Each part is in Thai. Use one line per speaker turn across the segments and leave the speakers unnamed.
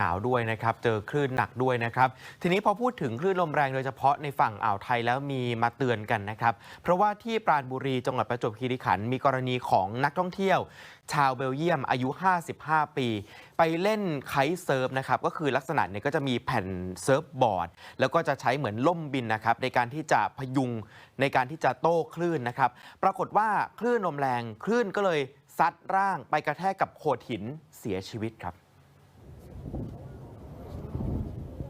หนาวด้วยนะครับ เจอคลื่นหนักด้วยนะครับ ทีนี้พอพูดถึงคลื่นลมแรงโดยเฉพาะในฝั่งอ่าวไทยแล้วมีมาเตือนกันนะครับ เพราะว่าที่ปราณบุรีจังหวัดประจวบคีรีขันธ์มีกรณีของนักท่องเที่ยว ชาวเบลเยียมอายุ 55 ปี ไปเล่นไคท์เซิร์ฟนะครับ ก็คือลักษณะเนี่ยก็จะมีแผ่นเซิร์ฟบอร์ด แล้วก็จะใช้เหมือนล่มบินนะครับในการที่จะพยุงในการที่จะโต้คลื่นนะครับ ปรากฏว่าคลื่นลมแรงคลื่นก็เลยซัดร่างไปกระแทกกับโขดหินเสียชีวิตครับ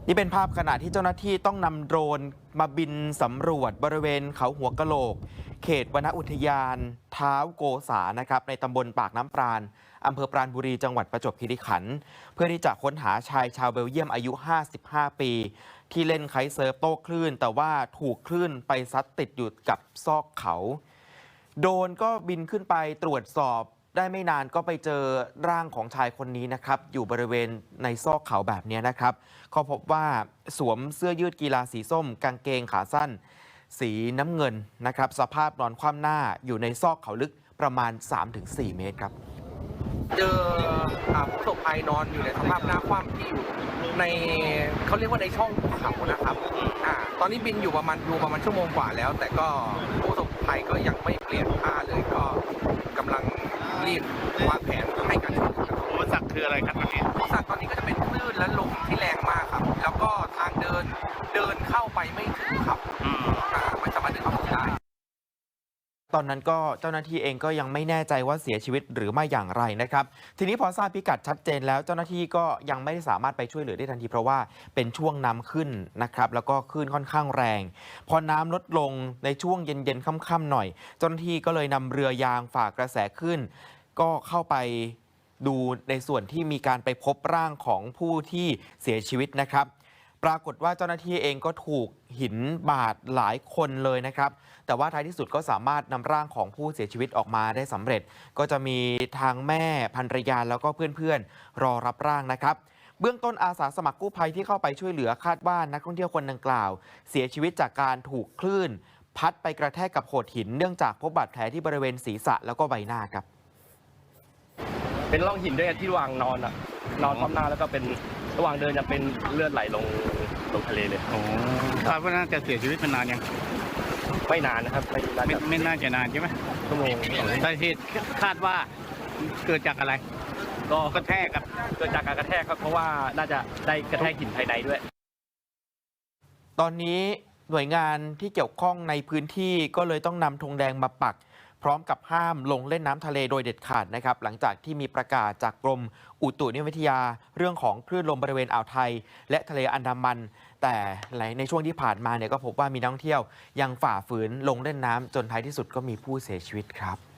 นี่เป็นภาพขณะที่เจ้าหน้าที่ต้องนำโดรนมาบินสำรวจบริเวณเขาหัวกะโหลก เขตวนอุทยานเท้าโกษานะครับในตำบลปากน้ำปราณอำเภอปราณบุรีจังหวัดประจวบคีรีขันธ์เพื่อที่จะค้นหาชายชาวเบลเยียมอายุ 55 ปี ที่เล่นไคเซิร์ฟโต้คลื่น แต่ว่าถูกคลื่นไปซัดติดอยู่กับซอกเขา โดรนก็บินขึ้นไปตรวจสอบ ได้ไม่นานก็ไปเจอร่างของชายคนนี้นะครับ อยู่บริเวณในซอกเขาแบบนี้นะครับก็พบว่าสวมเสื้อยืดกีฬาสีส้ม กางเกงขาสั้น สีน้ำเงินนะครับ สภาพนอนคว่ำหน้าอยู่ในซอกเขาลึกประมาณ 3-4 เมตรครับ
เจออาผู้ประสบภัยนอนอยู่ในสภาพหน้าคว่ำที่อยู่ในเขาเรียกว่าในช่องภูเขานะครับอ่าตอนนี้บินอยู่ประมาณดูประมาณชั่วโมงกว่าแล้ว แต่ก็ผู้ประสบภัยก็ยังไม่เปลี่ยนท่าเลย ที่แรงมากครับ แล้วก็ทางเดินเดินเข้าไปไม่ถึงครับ
อืม
อ่าไม่สามารถเดินเข้าถึงได้
ตอนนั้นก็เจ้าหน้าที่เองก็ยังไม่แน่ใจว่าเสียชีวิตหรือไม่อย่างไรนะครับ ทีนี้พอทราบพิกัดชัดเจนแล้วเจ้าหน้าที่ก็ยังไม่ได้สามารถไปช่วยเหลือได้ทันทีเพราะว่าเป็นช่วงน้ำขึ้นนะครับ แล้วก็คลื่นค่อนข้างแรง พอน้ำลดลงในช่วงเย็นๆค่ำๆหน่อย เจ้าหน้าที่ก็เลยนำเรือยางฝากกระแสขึ้น ก็เข้าไป ดูในส่วนที่มีการไปพบร่างของผู้ที่เสียชีวิตนะครับ ปรากฏว่าเจ้าหน้าที่เองก็ถูกหินบาดหลายคนเลยนะครับ แต่ว่าท้ายที่สุดก็สามารถนำร่างของผู้เสียชีวิตออกมาได้สำเร็จ ก็จะมีทางแม่ภรรยาแล้วก็เพื่อนๆ รอรับร่างนะครับเบื้องต้นอาสาสมัครกู้ภัยที่เข้าไปช่วยเหลือคาดว่านักท่องเที่ยวคนดังกล่าว เสียชีวิตจากการถูกคลื่น พัดไปกระแทกกับโขดหินเนื่องจากพบบาดแผลที่บริเวณศีรษะแล้วก็ใบหน้าครับ
เป็นร่องหินด้วยกันที่ระหว่างนอนอะนอนคว่ำหน้าแล้วก็เป็นระหว่างเดินจะเป็นเลือดไหลลงลงทะเลเลย
โอ้คาดว่าน่าจะเสียชีวิตมานานยัง
ไม่นานนะครับไม่น่า
ไม่
จะ
ไม่น่าจะนานใช่ไหม
ชั่วโมง
สาเหตุคาดว่าเกิดจากอะไร
ก็
กระแทกกับ
เกิดจากการกระแทกครับเพราะว่าน่าจะได้กระแทกหินภายในด้วย
ตอนนี้หน่วยงานที่เกี่ยวข้องในพื้นที่ก็เลยต้องนำธงแดงมาปัก พร้อมกับห้ามลงเล่นน้ำทะเลโดยเด็ดขาดนะครับ หลังจากที่มีประกาศจากกรมอุตุนิยมวิทยาเรื่องของคลื่นลมบริเวณอ่าวไทย และทะเลอันดามัน แต่ในช่วงที่ผ่านมาเนี่ยก็พบว่ามีนักท่องเที่ยว ยังฝ่าฝืนลงเล่นน้ำจนท้ายที่สุดก็มีผู้เสียชีวิตครับ